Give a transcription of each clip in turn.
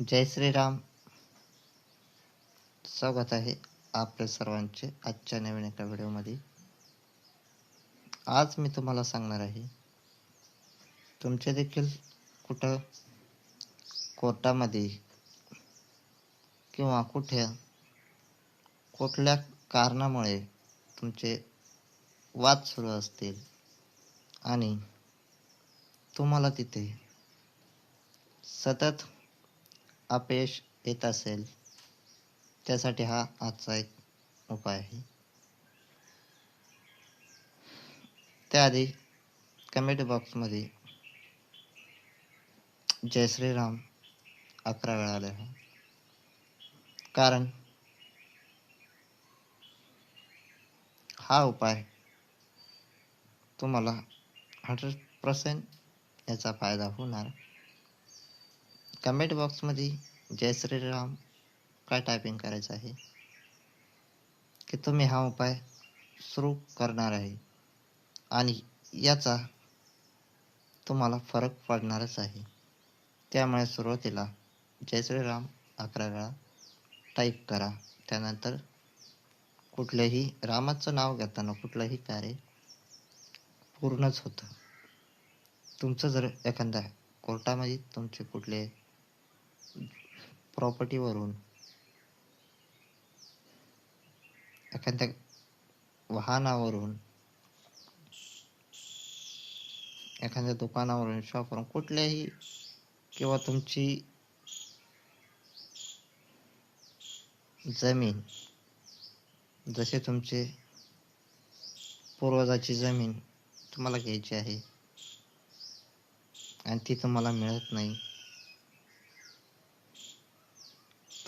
जय श्रीराम. स्वागत आहे आपल्या सर्वांचे आजच्या नवीन एका व्हिडिओमध्ये. आज मी तुम्हाला सांगणार आहे तुमचे देखील कुठं कोर्टामध्ये किंवा कुठे कुठल्या कारणामुळे तुमचे वाद सुरू असतील आणि तुम्हाला तिथे सतत अपयश येत असेल त्यासाठी हा आजचा एक उपाय आहे. त्याआधी कमेंट बॉक्समध्ये जय श्रीराम अकरा वेळा लिहा कारण हा उपाय तुम्हाला हंड्रेड पर्सेंट याचा फायदा होणार. कमेंट बॉक्समध्ये जय श्रीराम. काय टायपिंग करायचं आहे? की तुम्ही हा उपाय सुरू करणार आहे. आणि याचा तुम्हाला फरक पडणारच आहे. त्यामुळे सुरुवातीला जय श्रीराम अकरा वेळा टाईप करा. त्यानंतर कुठल्याही रामाचं नाव घेताना कुठलंही कार्य पूर्णच होतं. तुमचं जर एखाद्या कोर्टामध्ये तुमचे कुठले प्रॉपर्टीवरून एखाद्या वाहनावरून एखाद्या दुकानावरून शॉपवरून कुठल्याही किंवा तुमची जमीन जसे तुमचे पूर्वजाची जमीन तुम्हाला घ्यायची आहे आणि ती तुम्हाला मिळत नाही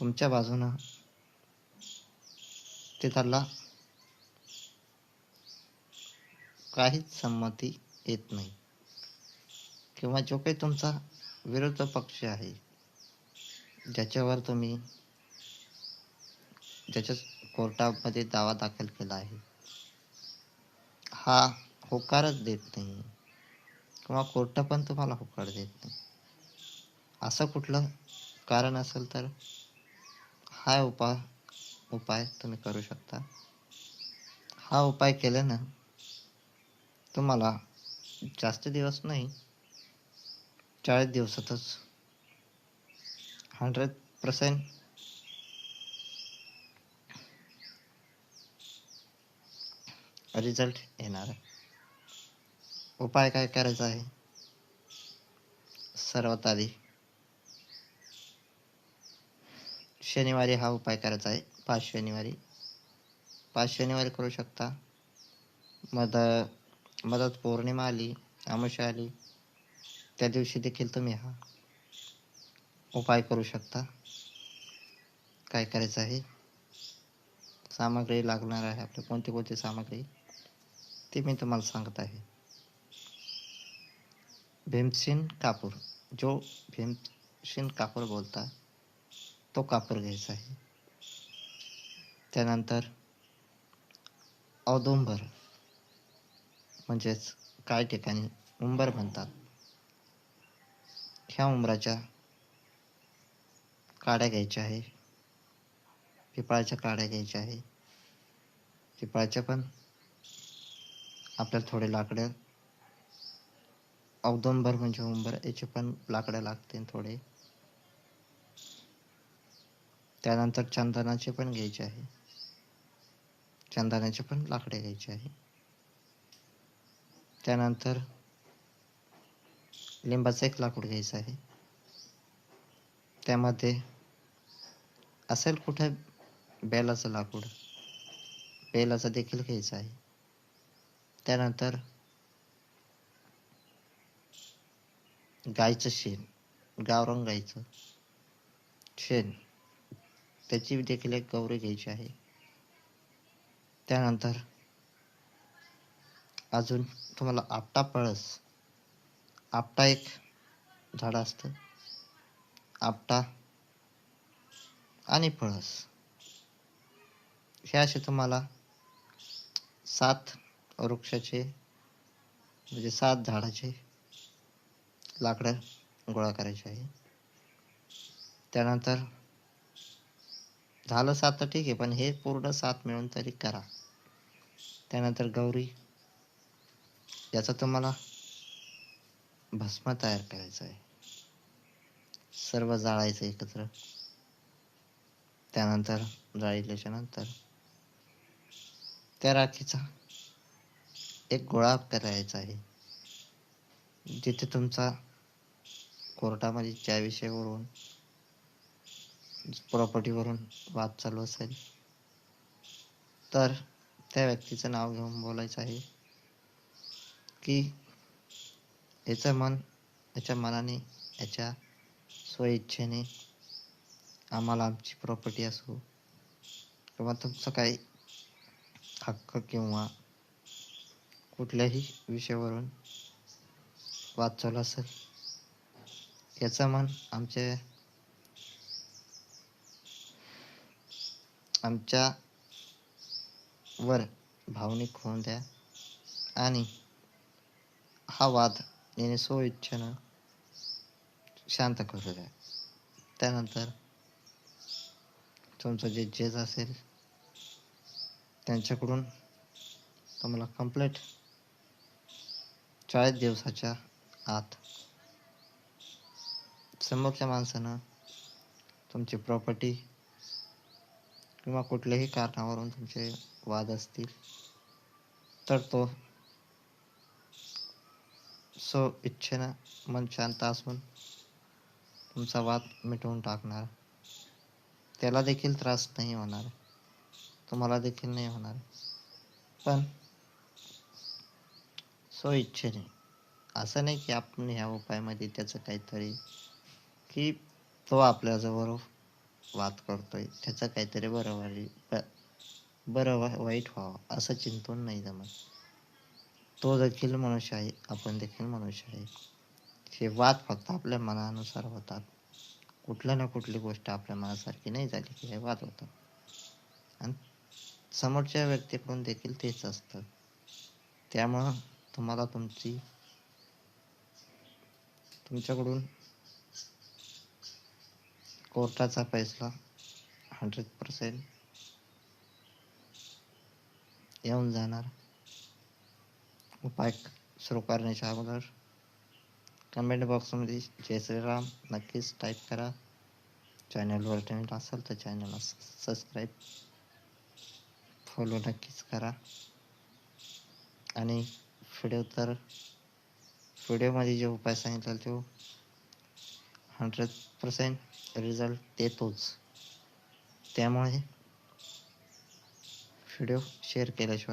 तुमच्या बाजूनं. तिथला काहीच संमती येत नाही. किंवा जो काही तुमचा विरुद्ध पक्ष आहे ज्याच्यावर तुम्ही ज्याच्या कोर्टामध्ये दावा दाखल केला आहे हा होकारच देत नाही. किंवा कोर्ट पण तुम्हाला होकार देत नाही. असं कुठलं कारण असेल तर हा उपाय उपाय तुम्ही करू शकता. हा उपाय केल्यानं तुम्हाला जास्त दिवस नाही चाळीस दिवसातच हंड्रेड पर्सेंट रिझल्ट येणार आहे. उपाय काय करायचा आहे? सर्वात आधी शनिवारी हा उपाय करायचा आहे. पाच शनिवारी. पाच शनिवारी करू शकता. मद मदत पौर्णिमा आली अमावस्या आली त्या दिवशी देखील तुम्ही हा उपाय करू शकता. काय करायचं आहे? सामग्री लागणार आहे आपली. कोणती कोणती सामग्री? ती मी तुम्हाला सांगत आहे. भीमसेन कापूर. जो भीमसेन कापूर बोलता तो कापूर घ्यायचा आहे. त्यानंतर औदुंबर म्हणजेच काही ठिकाणी उंबर म्हणतात. ह्या उंबराच्या काड्या घ्यायच्या आहे. पिपळाच्या काड्या घ्यायच्या आहे. पिपळाच्या पण आपल्याला थोडे लाकडं औदुंबर म्हणजे उंबर याचे पण लाकडं लागतील थोडे. त्यानंतर चंदनाचे पण घ्यायचे आहे. चंदनाचे पण लाकडे घ्यायचे आहे. त्यानंतर लिंबाचं एक लाकूड घ्यायचं आहे. त्यामध्ये असेल कुठे बेलाचं लाकूड बेलाचं देखील घ्यायचं आहे. त्यानंतर गायचं शेण गावरंग गायचं शेण. त्याची देखील एक गौरी घ्यायची आहे. त्यानंतर अजून तुम्हाला आपटा पळस. आपटा एक झाड असतं. आपटा आणि पळस. हे असे तुम्हाला सात वृक्षाचे म्हणजे सात झाडाचे लाकडं गोळा करायचे आहे. त्यानंतर झालं सात तर ठीक आहे पण हे पूर्ण सात मिळून तरी करा. त्यानंतर गौरी याचा तुम्हाला भस्म तयार करायचं आहे. सर्व जाळायचं एकत्र. त्यानंतर जाळल्याच्या नंतर त्या राखीचा एक गोळा करायचा आहे. जिथे तुमचा कोर्टामध्ये ज्या विषयावरून प्रॉपर्टीवरून वाद चालू असेल. तर त्या व्यक्तीचं नाव घेऊन बोलायचं आहे की याचं मन याच्या मनाने याच्या स्वइच्छेने आम्हाला आमची प्रॉपर्टी असो किंवा तुमचं काही हक्क किंवा कुठल्याही विषयावरून वाद चालू असेल याचं मन आमच्या आमच्या वर भावनिक होऊन द्या. आणि हा वाद याने स्वइच्छेनं शांत करू द्या. त्यानंतर तुमचं जे जेज असेल त्यांच्याकडून तुम्हाला कंप्लीट चाळीस दिवसाच्या आत समोरच्या माणसानं तुमची प्रॉपर्टी किंवा कुठल्याही कारणावरून तुमचे वाद असतील तर तो सो इच्छेनं मन शांत असून तुमचा वाद मिटवून टाकणार. त्याला देखील त्रास नाही होणार. तुम्हाला देखील नाही होणार. पण सो इच्छेने असं नाही की आपण ह्या उपायामध्ये त्याचं काहीतरी की तो आपल्याजवळ वाद करतोय. त्याचं काहीतरी बरं वाईट बरं वा- वाईट व्हावं असं चिंतून नाही जमत. तो देखील मनुष्य आहे आपण देखील मनुष्य आहे. हे वाद फक्त आपल्या मनानुसार होतात. कुठल्या ना कुठली गोष्ट आपल्या मनासारखी नाही झाली की हे वाद होतात आणि समोरच्या व्यक्तीकडून देखील तेच असतं. त्यामुळं तुम्हाला तुमची तुमच्याकडून कोर्टाचा फैसला हंड्रेड पर्सेंट येऊन जाणार. उपाय सुरू करण्याच्या अगोदर कमेंट बॉक्समध्ये जय श्रीराम नक्कीच टाईप करा. चॅनलवर नवीन असेल तर चॅनलला सबस्क्राईब फॉलो नक्कीच करा. आणि व्हिडिओ तर व्हिडिओमध्ये जे उपाय सांगितला तो हंड्रेड पर्सेंट रिझल्ट देतोच. त्यामुळे व्हिडिओ शेअर केल्याशिवाय